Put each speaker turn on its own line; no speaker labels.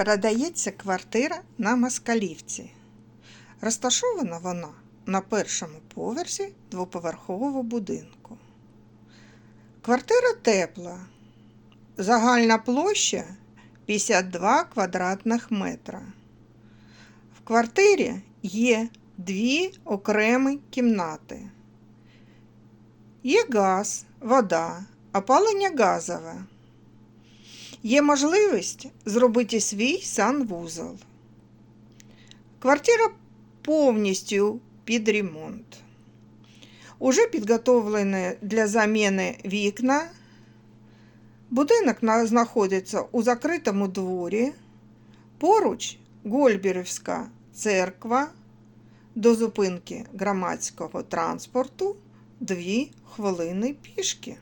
Передається квартира на Москалівці. Розташована вона на першому поверсі двоповерхового будинку. Квартира тепла. Загальна площа 52 квадратних метра. В квартирі є дві окремі кімнати. Є газ, вода, опалення газове. Є можливість зробити свій санвузол. Квартира повністю під ремонт. Уже підготовлені для заміни вікна. Будинок знаходиться у закритому дворі. Поруч Гольберівська церква. До зупинки громадського транспорту 2 хвилини пішки.